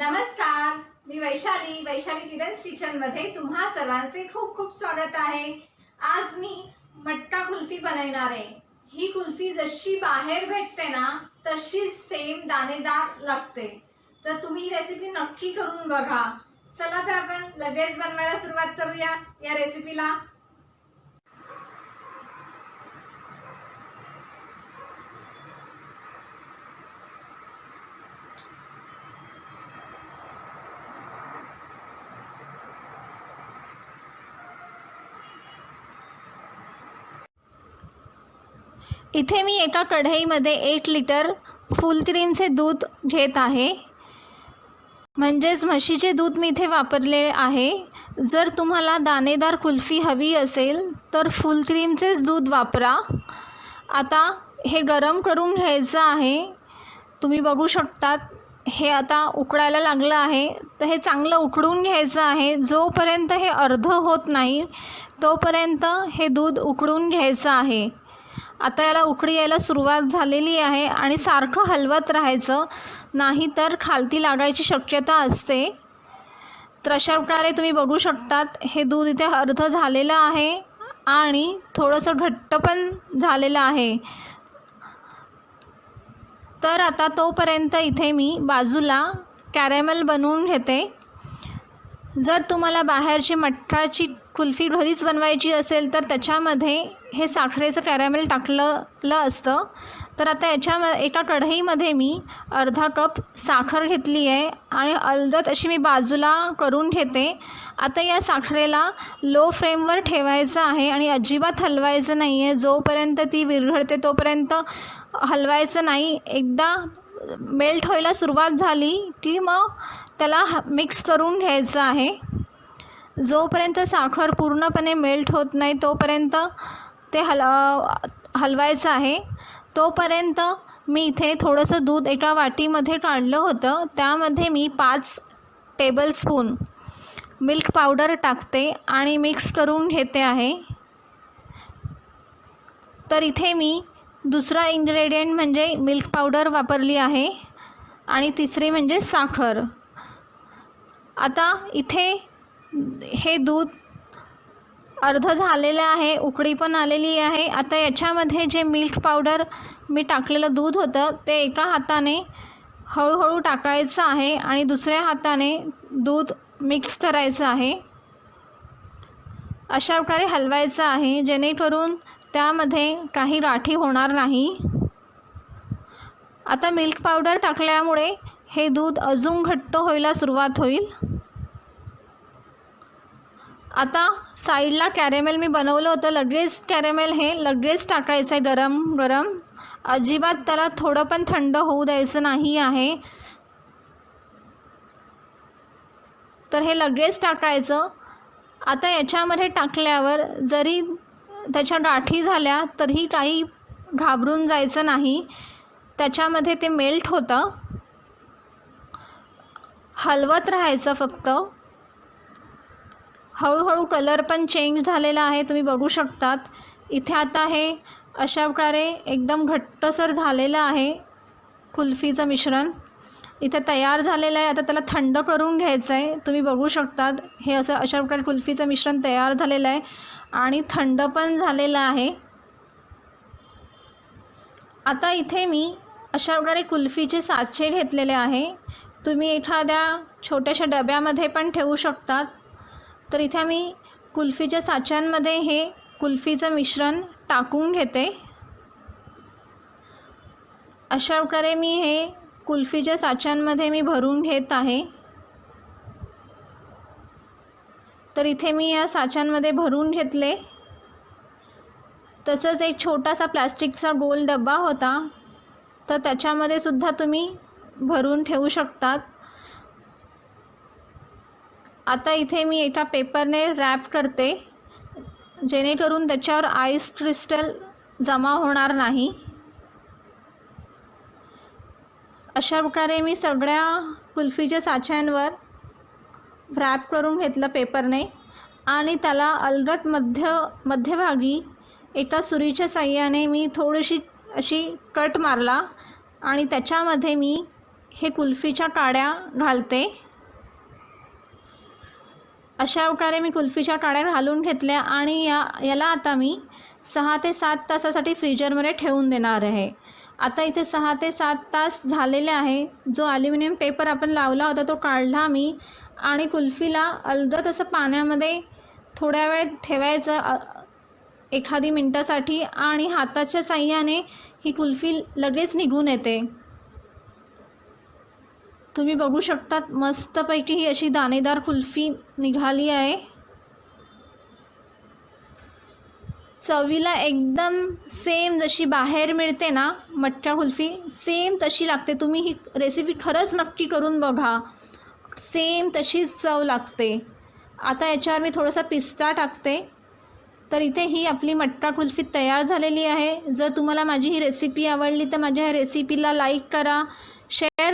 नमस्कार मी वैशाली वैशाली किरण्स किचनमध्ये तुम्हा सर्वांचे खूप खूप स्वागत आहे. आज मी मटका कुल्फी बनवणार आहे. ही कुल्फी जशी बाहेर भेटते ना तशीच सेम दाणेदार लागते. तर तुम्ही ही रेसिपी नक्की करून बघा. चला तर आपण लगेच बनवायला सुरुवात करूया या रेसिपीला इथे मी एका कढईमध्ये एक लिटर फुल क्रीमचे दूध घेत आहे. म्हणजेच म्हशीचे दूध मी इथे वापरले आहे. जर तुम्हाला दाणेदार कुल्फी हवी असेल तर फुल क्रीमचेच दूध वापरा. आता हे गरम करून घ्यायचं आहे. तुम्ही बघू शकतात हे आता उकडायला लागलं आहे. तर हे चांगलं उकळून घ्यायचं आहे. जोपर्यंत हे अर्ध होत नाही तोपर्यंत हे दूध उकळून घ्यायचं आहे. आता याला उकडी यायला सुरुवात झालेली आहे आणि सारखं हलवत राहायचं. नाही तर खालती लागायची शक्यता असते. तर अशा प्रकारे तुम्ही बघू शकतात. हे दूध इथे अर्ध झालेलं आहे आणि थोडंसं घट्ट पण झालेलं आहे. तर आता तोपर्यंत इथे मी बाजूला कॅरेमल बनवून घेते. जर तुम्हाला बाहेरची मठ्ठाची कुल्फी घरीच बनवायची असेल तर त्याच्यामध्ये हे साखरेचं कॅरामेल टाकलं असतं. तर आता याच्या एका कढईमध्ये मी अर्धा कप साखर घेतली आहे आणि अलगद अशी मी बाजूला करून घेते. आता या साखरेला लो फ्लेमवर ठेवायचं आहे आणि अजिबात हलवायचं नाही आहे जोपर्यंत ती विरघळते तोपर्यंत हलवायचं नाही. एकदा मेल्ट व्हायला सुरुवात झाली की मग त्याला मिक्स करून घ्यायचं आहे. जोपर्यंत साखर पूर्णपणे मेल्ट होत नाही तोपर्यंत ते हल हलवायचं आहे. तोपर्यंत मी इथे थोडंसं दूध एका वाटीमध्ये काढलं होतं. त्यामध्ये मी पाच टेबलस्पून मिल्क पावडर टाकते आणि मिक्स करून घेते आहे. तर इथे मी दुसरा इन्ग्रेडियंट म्हणजे मिल्क पावडर वापरली आहे आणि तिसरी म्हणजे साखर. आता इथे हे दूध अर्ध झालेलं आहे उकळी पण आलेली आहे. आता याच्यामध्ये जे मिल्क पावडर मी टाकलेलं दूध होतं ते एका हाताने हळूहळू टाकायचं आहे आणि दुसऱ्या हाताने दूध मिक्स करायचं आहे. अशा प्रकारे हलवायचं आहे जेणेकरून त्यामध्ये काही गाठी होणार नाही. आता मिल्क पावडर टाकल्यामुळे हे दूध अजून घट्ट व्हायला सुरुवात होईल. आता साईडला कॅरेमेल मी बनवलं होतं. लगेच कॅरेमेल हे लगेच टाकायचं आहे गरम गरम. अजिबात त्याला थोडं पण थंड होऊ द्यायचं नाही आहे. तर हे लगेच टाकायचं. आता याच्यामध्ये टाकल्यावर जरी त्याच्या गाठी झाल्या तरी काही घाबरून जायचं नाही. त्याच्यामध्ये ते मेल्ट होतं. हलवत राहायचं फक्त. हळूहळू कलर पण चेंज झालेला आहे तुम्ही बघू शकतात. इथे आता हे अशा प्रकारे एकदम घट्टसर झालेलं आहे कुल्फीचं मिश्रण. इथे तयार झालेलं आहे आता त्याला थंड करून घ्यायचं आहे तुम्ही बघू शकतात हे असं अशा प्रकारे कुल्फीचं मिश्रण तयार झालेलं आहे आणि थंड पण झालेलं आहे. आता इथे मी अशा प्रकारे कुल्फीचे साचे घेतलेले आहे. तुम्ही एखाद्या छोट्याशा डब्यामध्ये पण ठेवू शकतात. तर इथे मी कुल्फीच्या साच्यांमध्ये हे कुल्फीचं मिश्रण टाकून घेते. अशा प्रकारे मी हे कुल्फीच्या साच्यांमध्ये मी भरून घेत आहे. तर इथे मी या साच्यांमध्ये भरून घेतले. तसंच एक छोटासा प्लॅस्टिकचा गोल डबा होता. तर त्याच्यामध्ये सुद्धा तुम्ही भरून ठेवू शकतात. आता इथे मी एका पेपरने रॅप करते. जेणेकरून त्याच्यावर आईस क्रिस्टल जमा होणार नाही. अशा प्रकारे मी सगळ्या कुल्फीच्या साच्यांवर रॅप करून घेतलं पेपरने. आणि त्याला अलगत मध्य मध्यभागी एका सुरीच्या साह्याने मी थोडीशी अशी कट मारला. आणि त्याच्यामध्ये मी हे कुल्फीच्या काड्या घालते. अशा प्रकारे मी कुल्फीच्या टाळ्या घालून घेतल्या आणि या याला आता मी सहा ते सात तासासाठी फ्रीजरमध्ये ठेवून देणार आहे. आता इथे सहा ते सात तास झालेले आहे. जो ॲल्युमिनियम पेपर आपण लावला होता तो काढला मी आणि कुल्फीला अलगद असं पाण्यामध्ये थोड्या वेळ ठेवायचं एखादी मिनटासाठी आणि हाताच्या साह्याने ही कुल्फी लगेच निघून येते. तुम्ही बघू शकतात मस्तपैकी ही अशी दाणेदार कुल्फी निघाली आहे. चवीला एकदम सेम जशी बाहेर मिळते ना मटका कुल्फी सेम तशी लागते. तुम्ही ही रेसिपी खरंच नक्की करून बघा. सेम तशीच चव लागते. आता याच्यावर मी थोडासा पिस्ता टाकते. तर इथे ही आपली मटका कुल्फी तयार झालेली आहे. जर तुम्हाला माझी ही रेसिपी आवडली तर माझ्या ह्या रेसिपीला लाईक करा. शेअर